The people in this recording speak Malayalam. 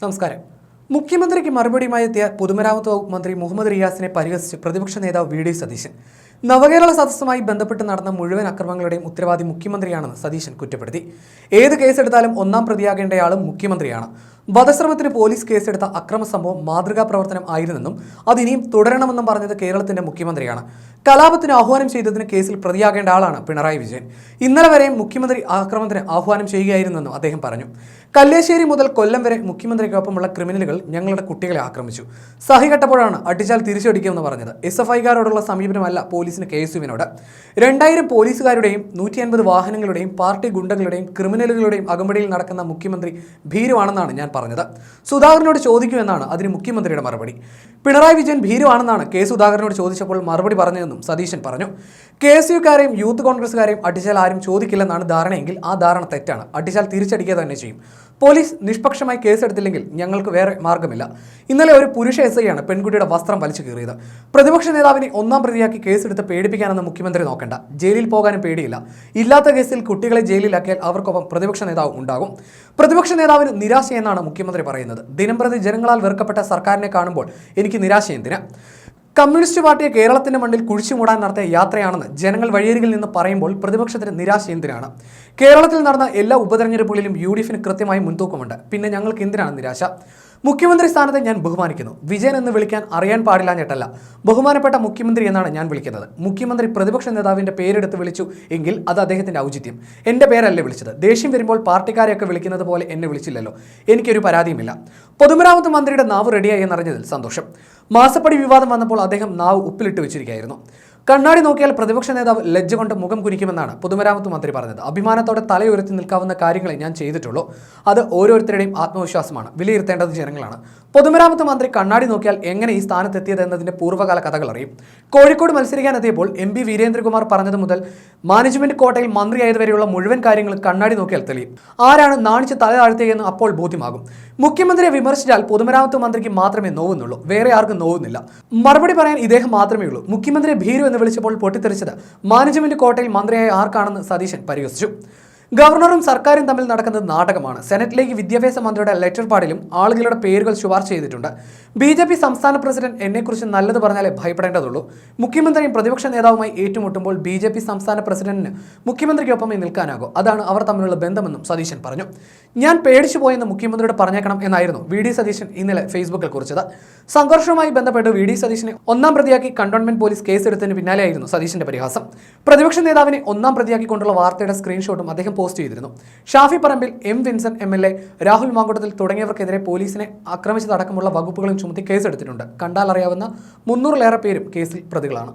നമസ്കാരം. മുഖ്യമന്ത്രിക്ക് മറുപടിയുമായി എത്തിയ പൊതുമരാമത്ത് വകുപ്പ് മന്ത്രി മുഹമ്മദ് റിയാസിനെ പരിഹസിച്ച് പ്രതിപക്ഷ നേതാവ് വി ഡി സതീശൻ. നവകേരള സദസ്സുമായി ബന്ധപ്പെട്ട് നടന്ന മുഴുവൻ അക്രമങ്ങളുടെയും ഉത്തരവാദി മുഖ്യമന്ത്രിയാണെന്ന് സതീശൻ കുറ്റപ്പെടുത്തി. ഏത് കേസെടുത്താലും ഒന്നാം പ്രതിയാകേണ്ടയാളും മുഖ്യമന്ത്രിയാണ്. വധശ്രമത്തിന് പോലീസ് കേസെടുത്ത അക്രമ സംഭവം മാതൃകാ പ്രവർത്തനം ആയിരുന്നെന്നും അതിനിയും തുടരണമെന്നും പറഞ്ഞത് കേരളത്തിന്റെ മുഖ്യമന്ത്രിയാണ്. കലാപത്തിന് ആഹ്വാനം ചെയ്തതിന് കേസിൽ പ്രതിയാകേണ്ട ആളാണ് പിണറായി വിജയൻ. ഇന്നലെ വരെയും മുഖ്യമന്ത്രി ആക്രമണത്തിന് ആഹ്വാനം ചെയ്യുകയായിരുന്നെന്നും അദ്ദേഹം പറഞ്ഞു. കല്ലേശ്ശേരി മുതൽ കൊല്ലം വരെ മുഖ്യമന്ത്രിക്കൊപ്പമുള്ള ക്രിമിനലുകൾ ഞങ്ങളുടെ കുട്ടികളെ ആക്രമിച്ചു. സഹി കെട്ടപ്പോഴാണ് അടിച്ചാൽ തിരിച്ചടിക്കുമെന്ന് പറഞ്ഞത്. എസ് എഫ് ഐക്കാരോടുള്ള സമീപനമല്ല പോലീസിന് കെ എസ് യുവിനോട് രണ്ടായിരം പോലീസുകാരുടെയും നൂറ്റി അൻപത് വാഹനങ്ങളുടെയും പാർട്ടി ഗുണ്ടകളുടെയും ക്രിമിനലുകളുടെയും അകമ്പടിയിൽ നടക്കുന്ന മുഖ്യമന്ത്രി ഭീരുവാണെന്നാണ് ഞാൻ പറഞ്ഞത്. സുധാകരനോട് ചോദിക്കുമെന്നാണ് അതിന് മുഖ്യമന്ത്രിയുടെ മറുപടി. പിണറായി വിജയൻ ഭീരുവാണെന്നാണ് കെ സുധാകരനോട് ചോദിച്ചപ്പോൾ മറുപടി പറഞ്ഞതെന്നും സതീശൻ പറഞ്ഞു. കെ എസ് യുക്കാരെയും യൂത്ത് കോൺഗ്രസ്സുകാരെയും അടിച്ചാൽ ആരും ചോദിക്കില്ലെന്നാണ് ധാരണയെങ്കിൽ ആ ധാരണ തെറ്റാണ്. അടിച്ചാൽ തിരിച്ചടിക്കുക തന്നെ ചെയ്യും. പോലീസ് നിഷ്പക്ഷമായി കേസെടുത്തില്ലെങ്കിൽ ഞങ്ങൾക്ക് വേറെ മാർഗമില്ല. ഇന്നലെ ഒരു പുരുഷ എസ് ഐയാണ് പെൺകുട്ടിയുടെ വസ്ത്രം വലിച്ചു കീറിയത്. പ്രതിപക്ഷ നേതാവിനെ ഒന്നാം പ്രതിയാക്കി കേസെടുത്ത് പേടിപ്പിക്കാനെന്ന് മുഖ്യമന്ത്രി നോക്കണ്ട. ജയിലിൽ പോകാനും പേടിയില്ല. ഇല്ലാത്ത കേസിൽ കുട്ടികളെ ജയിലിലാക്കിയാൽ അവർക്കൊപ്പം പ്രതിപക്ഷ നേതാവ് ഉണ്ടാകും. പ്രതിപക്ഷ നേതാവിന് നിരാശയെന്നാണ് മുഖ്യമന്ത്രി പറയുന്നത്. ദിനംപ്രതി ജനങ്ങളാൽ വെറുക്കപ്പെട്ട സർക്കാരിനെ കാണുമ്പോൾ എനിക്ക് നിരാശ എന്തിനാ? കമ്മ്യൂണിസ്റ്റ് പാർട്ടിയെ കേരളത്തിന്റെ മണ്ണിൽ കുഴിച്ചു മൂടാൻ നടത്തിയ യാത്രയാണെന്ന് ജനങ്ങൾ വഴിയരികിൽ നിന്ന് പറയുമ്പോൾ പ്രതിപക്ഷത്തിന് നിരാശ എന്തിനാണ്? കേരളത്തിൽ നടന്ന എല്ലാ ഉപതെരഞ്ഞെടുപ്പുകളിലും യു ഡി എഫിന് കൃത്യമായി മുൻതൂക്കമുണ്ട്. പിന്നെ ഞങ്ങൾക്ക് എന്തിനാണ് നിരാശ? മുഖ്യമന്ത്രി സ്ഥാനത്തെ ഞാൻ ബഹുമാനിക്കുന്നു. വിജയൻ എന്ന് വിളിക്കാൻ അറിയാൻ പാടില്ല ഞെട്ടല്ല. ബഹുമാനപ്പെട്ട മുഖ്യമന്ത്രി എന്നാണ് ഞാൻ വിളിക്കുന്നത്. മുഖ്യമന്ത്രി പ്രതിപക്ഷ നേതാവിന്റെ പേരെടുത്ത് വിളിച്ചു എങ്കിൽ അത് അദ്ദേഹത്തിന്റെ ഔചിത്യം. എന്റെ പേരല്ലേ വിളിച്ചത്. ദേഷ്യം വരുമ്പോൾ പാർട്ടിക്കാരെയൊക്കെ വിളിക്കുന്നത് പോലെ എന്നെ വിളിച്ചില്ലല്ലോ. എനിക്കൊരു പരാതിയുമില്ല. പൊതുമരാമത്ത് മന്ത്രിയുടെ നാവ് റെഡിയായി എന്നറിഞ്ഞതിൽ സന്തോഷം. മാസപ്പടി വിവാദം വന്നപ്പോൾ അദ്ദേഹം നാവ് ഉപ്പിലിട്ട് വെച്ചിരിക്കുകയായിരുന്നു. കണ്ണാടി നോക്കിയാൽ പ്രതിപക്ഷ നേതാവ് ലജ്ജ കൊണ്ട് മുഖം കുനിക്കുമെന്നാണ് പൊതുമരാമത്ത് മന്ത്രി പറഞ്ഞത്. അഭിമാനത്തോടെ തലയുയർത്തി നിൽക്കാവുന്ന കാര്യങ്ങളെ ഞാൻ ചെയ്തിട്ടുള്ളൂ. അത് ഓരോരുത്തരുടെയും ആത്മവിശ്വാസമാണ്. വിലയിരുത്തേണ്ടത് ജനങ്ങളാണ്. പൊതുമരാമത്ത് മന്ത്രി കണ്ണാടി നോക്കിയാൽ എങ്ങനെ ഈ സ്ഥാനത്തെത്തിയത് എന്നതിന്റെ പൂർവകാല കഥകൾ അറിയും. കോഴിക്കോട് മത്സരിക്കാനെത്തിയപ്പോൾ എം പി വീരേന്ദ്രകുമാർ പറഞ്ഞത് മുതൽ മാനേജ്മെന്റ് കോട്ടയിൽ മന്ത്രിയായതുവരെയുള്ള മുഴുവൻ കാര്യങ്ങളും കണ്ണാടി നോക്കിയാൽ തെളിയും. ആരാണ് നാണിച്ച് തല താഴ്ത്തിയെന്ന് അപ്പോൾ ബോധ്യമാകും. മുഖ്യമന്ത്രിയെ വിമർശിച്ചാൽ പൊതുമരാമത്ത് മന്ത്രിക്ക് മാത്രമേ നോവുന്നുള്ളൂ. വേറെ ആർക്കും നോവുന്നില്ല. മറുപടി പറയാൻ ഇദ്ദേഹം മാത്രമേ ഉള്ളൂ. മുഖ്യമന്ത്രി ഭീരു എന്ന് വിളിച്ചപ്പോൾ പൊട്ടിത്തെറിച്ചത് മാനേജ്മെന്റ് കോട്ടയിൽ മന്ത്രിയായ ആർക്കാണെന്ന് സതീശൻ പരിഹസിച്ചു. ഗവർണറും സർക്കാരും തമ്മിൽ നടക്കുന്നത് നാടകമാണ്. സെനറ്റിലേക്ക് വിദ്യാഭ്യാസ മന്ത്രിയുടെ ലെറ്റർ പാടിലും ആളുകളുടെ പേരുകൾ ശുപാർശ ചെയ്തിട്ടുണ്ട്. ബി ജെ പി സംസ്ഥാന പ്രസിഡന്റ് എന്നെക്കുറിച്ച് നല്ലത് പറഞ്ഞാലേ ഭയപ്പെടേണ്ടതുള്ളൂ. മുഖ്യമന്ത്രിയും പ്രതിപക്ഷ നേതാവുമായി ഏറ്റുമുട്ടുമ്പോൾ ബി ജെ പി സംസ്ഥാന പ്രസിഡന്റിന് മുഖ്യമന്ത്രിക്കൊപ്പമേ നിൽക്കാനാകൂ. അതാണ് അവർ തമ്മിലുള്ള ബന്ധമെന്നും സതീശൻ പറഞ്ഞു. ഞാൻ പേടിച്ചു പോയെന്ന് മുഖ്യമന്ത്രിയോട് പറഞ്ഞേക്കണം എന്നായിരുന്നു വി ഡി സതീശൻ ഇന്നലെ ഫേസ്ബുക്കിൽ കുറിച്ചത്. സംഘർഷവുമായി ബന്ധപ്പെട്ട് വി ഡി സതീശനെ ഒന്നാം പ്രതിയാക്കി കണ്ടോൺമെന്റ് പോലീസ് കേസെടുത്തതിന് പിന്നാലെയായിരുന്നു സതീശന്റെ പരിഹാസം. പ്രതിപക്ഷ നേതാവിനെ ഒന്നാം പ്രതിയാക്കിക്കൊണ്ടുള്ള വാർത്തയുടെ സ്ക്രീൻഷോട്ടും അദ്ദേഹം പോസ്റ്റ് ചെയ്തിരുന്നു. Shafi Parambil M Vincent M L A Rahul Mamkootathil തുടങ്ങിയവർക്കെതിരെ പോലീസിനെ ആക്രമിച്ചതടക്കമുള്ള വകുപ്പുകളും ചുമത്തി കേസെടുത്തിട്ടുണ്ട്. കണ്ടാലറിയാവുന്ന മുന്നൂറിലേറെ പേരും കേസിൽ പ്രതികളാണ്.